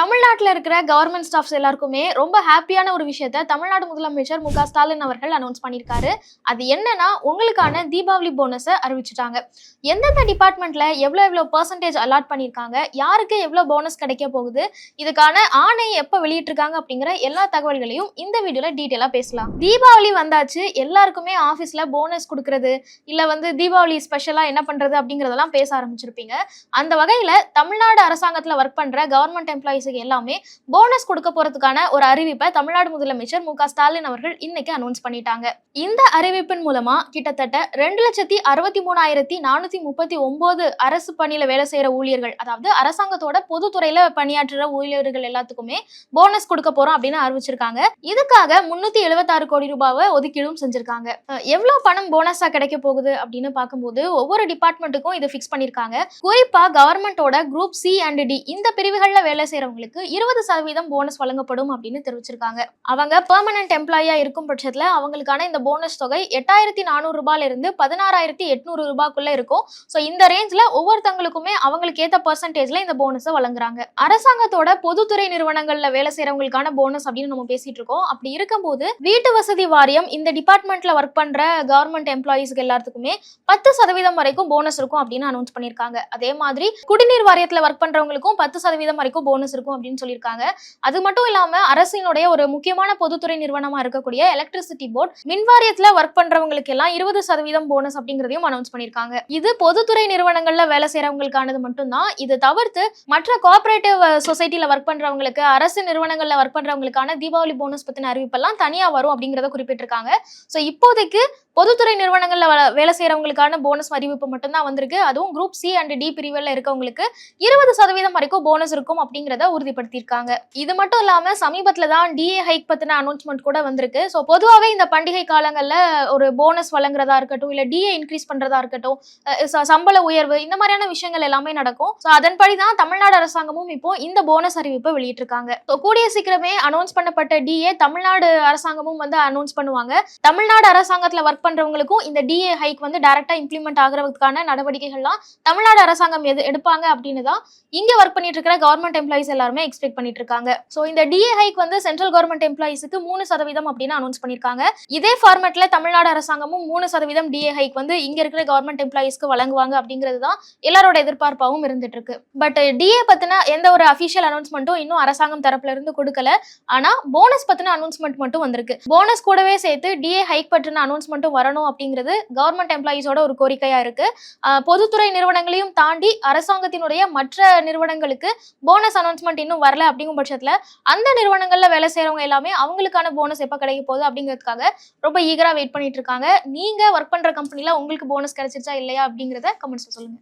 தமிழ்நாட்டில் இருக்கிற government staffs எல்லாருக்குமே ரொம்ப ஹாப்பியான ஒரு விஷயத்த தமிழ்நாடு முதலமைச்சர் மு க ஸ்டாலின் அவர்கள் அனௌன்ஸ் பண்ணியிருக்காரு. அது என்னன்னா உங்களுக்கான தீபாவளி போனஸை அறிவிச்சிட்டாங்க. எந்தெந்த டிபார்ட்மெண்ட்ல எவ்வளோ எவ்வளோ பர்சன்டேஜ் அலாட் பண்ணியிருக்காங்க? யாருக்கு எவ்வளோ போனஸ் கிடைக்க போகுது? இதுக்கான ஆணையை எப்போ வெளியிட்டிருக்காங்க அப்படிங்கிற எல்லா தகவல்களையும் இந்த வீடியோவில் டீட்டெயிலாக பேசலாம். தீபாவளி வந்தாச்சு எல்லாருக்குமே ஆஃபீஸில் போனஸ் கொடுக்கறது இல்லை வந்து தீபாவளி ஸ்பெஷலாக என்ன பண்ணுறது அப்படிங்கிறதெல்லாம் பேச ஆரம்பிச்சிருப்பீங்க. அந்த வகையில் தமிழ்நாடு அரசாங்கத்தில் ஒர்க் பண்ணுற கவர்மெண்ட் எம்ப்ளாயிஸுக்கு எல்லாமே போனஸ் கொடுக்க போறதுக்கான ஒரு அறிவிப்பை தமிழ்நாடு முதலமைச்சர் மு ஸ்டாலின் அவர்கள் இன்னைக்கு அனௌன்ஸ் பண்ணிட்டாங்க. இந்த அறிவிப்பின் மூலமா கிட்டத்தட்ட ரெண்டு லட்சத்தி அறுபத்தி மூணாயிரத்தி நானூத்தி முப்பத்தி ஒன்பது அரசு பணியில வேலை செய்யற ஊழியர்கள் அதாவது அரசாங்கத்தோட பொதுத்துறையில பணியாற்றுற ஊழியர்கள் எல்லாத்துக்குமே போனஸ் கொடுக்க போறோம் அப்படின்னு அறிவிச்சிருக்காங்க. இதுக்காக முன்னூத்தி எழுபத்தாறு கோடி ரூபாவை ஒதுக்கீடும் செஞ்சிருக்காங்க. எவ்வளவு பணம் போனஸா கிடைக்க போகுது அப்படின்னு பார்க்கும்போது ஒவ்வொரு டிபார்ட்மெண்ட்டுக்கும் இது பிக்ஸ் பண்ணிருக்காங்க. குறிப்பா கவர்மெண்டோட குரூப் சி அண்ட் டி இந்த பிரிவுகள்ல வேலை செய்யறவங்க இருக்கிறவங்களுக்கு இருபது சதவீதம் போனஸ் வழங்கப்படும் அப்படின்னு தெரிவிச்சிருக்காங்க. அவங்க பெர்மனன்ட் எம்ப்ளாயா இருக்கும் பட்சத்துல அவங்களுக்கான இந்த போனஸ் தொகை எட்டாயிரத்தி நானூறு ரூபாயில இருந்து பதினாறாயிரத்தி எட்நூறு ரூபாய்க்குள்ள இருக்கும். ஸோ இந்த ரேஞ்ச்ல ஒவ்வொருத்தவங்களுக்குமே அவங்களுக்கு ஏத்த பர்சன்டேஜ்ல இந்த போனஸை வழங்குறாங்க. அரசாங்கத்தோட பொதுத்துறை நிறுவனங்கள்ல வேலை செய்யறவங்களுக்கான போனஸ் அப்படின்னு நம்ம பேசிட்டு இருக்கோம். அப்படி இருக்கும்போது வீட்டு வசதி வாரியம் இந்த டிபார்ட்மெண்ட்ல ஒர்க் பண்ற கவர்மெண்ட் எம்ப்ளாயிஸ்க்கு எல்லாத்துக்குமே பத்து சதவீதம் வரைக்கும் போனஸ் இருக்கும் அப்படின்னு அனௌன்ஸ் பண்ணியிருக்காங்க அதே மாதிரி குடிநீர் வாரியத்துல ஒர்க் பண்றவங்களுக்கும் பத்து சதவீதம் வரைக்கும் போனஸ் இருக்கும். அப்படின்னு சொல்லியிருக்காங்க. அது மட்டும் இல்லாம அரசினுடைய ஒரு முக்கியமான பொதுத்துறை நிறுவனமா இருக்கக்கூடிய எலக்ட்ரிசிட்டி போர்ட் மின் வாரியத்துல ஒர்க் பண்றவங்களுக்கு எல்லாம் இருபது சதவீதம் போனஸ் அப்படிங்கிறதையும் அனௌன்ஸ் பண்ணியிருக்காங்க. இது பொதுத்துறை நிறுவனங்கள்ல வேலை செய்யறவங்களுக்கானது மட்டும்தான். இது தவிர்த்து மற்ற கோஆபரேட்டிவ் சொசைட்டில ஒர்க் பண்றவங்களுக்கு அரசு நிறுவனங்கள்ல ஒர்க் பண்றவங்களுக்கான தீபாவளி போனஸ் பத்தின அறிவிப்பெல்லாம் தனியா வரும் அப்படிங்கறத குறிப்பிட்டிருக்காங்க. ஸோ இப்போதைக்கு பொதுத்துறை நிறுவனங்களில் வ- வேலை செய்யறவங்களுக்கான போனஸ் அறிவிப்பு மட்டும்தான் வந்திருக்கு. அதுவும் குரூப் சி அண்ட் டி பிரிவில் இருக்கவங்களுக்கு இருபது சதவீதம் வரைக்கும் போனஸ் இருக்கும் அப்படிங்கிறத உறுதிப்படுத்தியிருக்காங்க. இது மட்டும் இல்லாமல் சமீபத்தில் தான் டிஏ ஹைக் பற்றின அனௌன்ஸ்மெண்ட் கூட வந்திருக்கு. ஸோ பொதுவாகவே இந்த பண்டிகை காலங்களில் ஒரு போனஸ் வழங்குறதா இருக்கட்டும் இல்லை டிஏ இன்க்ரீஸ் பண்ணுறதா இருக்கட்டும் சம்பள உயர்வு இந்த மாதிரியான விஷயங்கள் எல்லாமே நடக்கும். ஸோ அதன்படி தான் தமிழ்நாடு அரசாங்கமும் இப்போ இந்த போனஸ் அறிவிப்பை வெளியிட்டிருக்காங்க. ஸோ கூடிய சீக்கிரமே அனௌன்ஸ் பண்ணப்பட்ட டிஏ தமிழ்நாடு அரசாங்கமும் வந்து அனௌன்ஸ் பண்ணுவாங்க. தமிழ்நாடு அரசாங்கத்தில் ஒர்க் பண்றவங்களுக்கும் இந்த டிஏ ஹைக் வந்து டைரக்டா இம்ப்ளிமெண்ட் ஆகுறதுக்கான நடவடிக்கைகள்லாம் தமிழ்நாடு அரசாங்கம் எது எடுப்பாங்க அப்படின்னு தான் இங்க ஒர்க் பண்ணிட்டு இருக்கிற கவர்மெண்ட் எம்ப்ளாயிஸ் எல்லாருமே எக்ஸ்பெக்ட் பண்ணிட்டு இருக்காங்க. ஸோ இந்த டிஏ ஹைக் வந்து சென்ட்ரல் கவர்மெண்ட் எம்ப்ளாயிஸுக்கு மூணு சதவீதம் அப்படின்னு அனௌன்ஸ் பண்ணிருக்காங்க. இதே ஃபார்மேட்ல தமிழ்நாடு அரசாங்கமும் மூணு சதவீதம் டிஏ ஹைக் வந்து இங்க இருக்கிற கவர்மெண்ட் எம்ப்ளாயிஸ்க்கு வழங்குவாங்க அப்படிங்கிறது தான் எல்லாரோட எதிர்பார்ப்பாகவும் இருந்துட்டு இருக்கு. பட் டிஏ பத்தின எந்த ஒரு அபிஷியல் அனௌன்ஸ்மெண்ட்டும் இன்னும் அரசாங்கம் தரப்புல இருந்து கொடுக்கல. ஆனா போனஸ் பத்தின அனௌன்ஸ்மெண்ட் மட்டும் வந்திருக்கு. போனஸ் கூடவே சேர்த்து டிஏ ஹைக் பற்றின அனௌன்ஸ்மெண்ட்டும் வரணும் அப்படிங்கிறது கவர்மெண்ட் எம்ப்ளாயீஸோட ஒரு கோரிக்கையா இருக்கு. ஆஹ் பொதுத்துறை நிறுவனங்களையும் தாண்டி அரசாங்கத்தினுடைய மற்ற நிறுவனங்களுக்கு போனஸ் அனௌன்ஸ்மெண்ட் இன்னும் வரல அப்படிங்கும் பட்சத்துல அந்த நிறுவனங்கள்ல வேலை செய்யறவங்க எல்லாமே அவங்களுக்கான போனஸ் எப்ப கிடைக்க போகுது அப்படிங்கிறதுக்காக ரொம்ப ஈகரா வெயிட் பண்ணிட்டு இருக்காங்க. நீங்க ஒர்க் பண்ற கம்பெனில உங்களுக்கு போனஸ் கிடைச்சிருச்சா இல்லையா அப்படிங்கிறத கமெண்ட்ஸ்ல சொல்லுங்க.